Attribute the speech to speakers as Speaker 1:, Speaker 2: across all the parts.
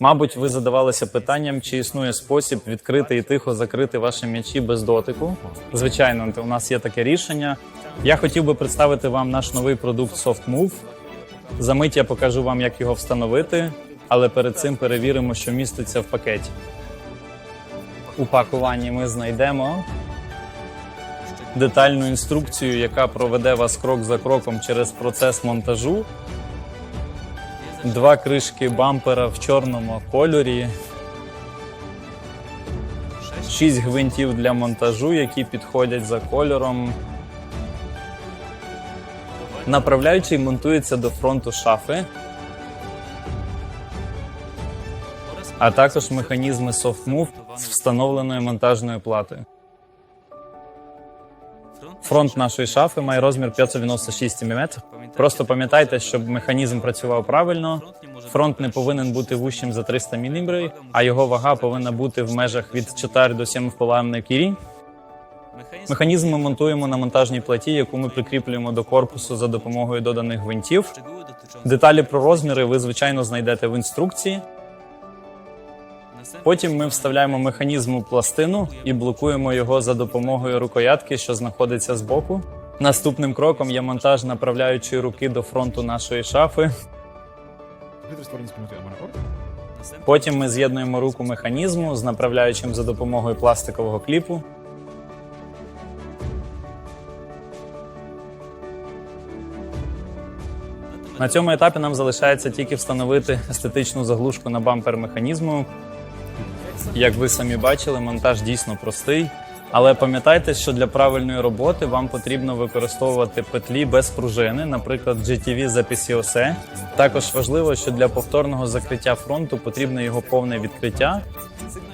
Speaker 1: Мабуть, ви задавалися питанням, чи існує спосіб відкрити і тихо закрити ваші м'ячі без дотику. Звичайно, у нас є таке рішення. Я хотів би представити вам наш новий продукт SoftMove. За мить я покажу вам, як його встановити, але перед цим перевіримо, що міститься в пакеті. У пакуванні ми знайдемо детальну інструкцію, яка проведе вас крок за кроком через процес монтажу. Два кришки бампера в чорному кольорі. Шість гвинтів для монтажу, які підходять за кольором. Направляючий монтується до фронту шафи, а також механізми SoftMove з встановленою монтажною платою. Фронт нашої шафи має розмір 596 мм. Просто пам'ятайте, щоб механізм працював правильно. Фронт не повинен бути вущим за 300 мм, а його вага повинна бути в межах від 4 до 7,5 кірі. Механізм ми монтуємо на монтажній платі, яку ми прикріплюємо до корпусу за допомогою доданих гвинтів. Деталі про розміри ви звичайно знайдете в інструкції. Потім ми вставляємо механізм у пластину і блокуємо його за допомогою рукоятки, що знаходиться збоку. Наступним кроком є монтаж направляючої руки до фронту нашої шафи. Потім ми з'єднуємо руку механізму з направляючим за допомогою пластикового кліпу. На цьому етапі нам залишається тільки встановити естетичну заглушку на бампер механізму. Як ви самі бачили, монтаж дійсно простий. Але пам'ятайте, що для правильної роботи вам потрібно використовувати петлі без пружини, наприклад, GTV за PCOC. Також важливо, що для повторного закриття фронту потрібно його повне відкриття,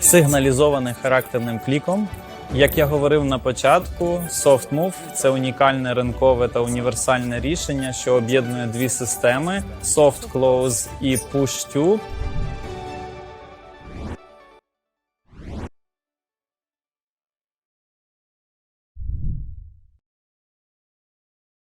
Speaker 1: сигналізоване характерним кліком. Як я говорив на початку, SoftMove – це унікальне ринкове та універсальне рішення, що об'єднує дві системи: Soft Close і Push Tube.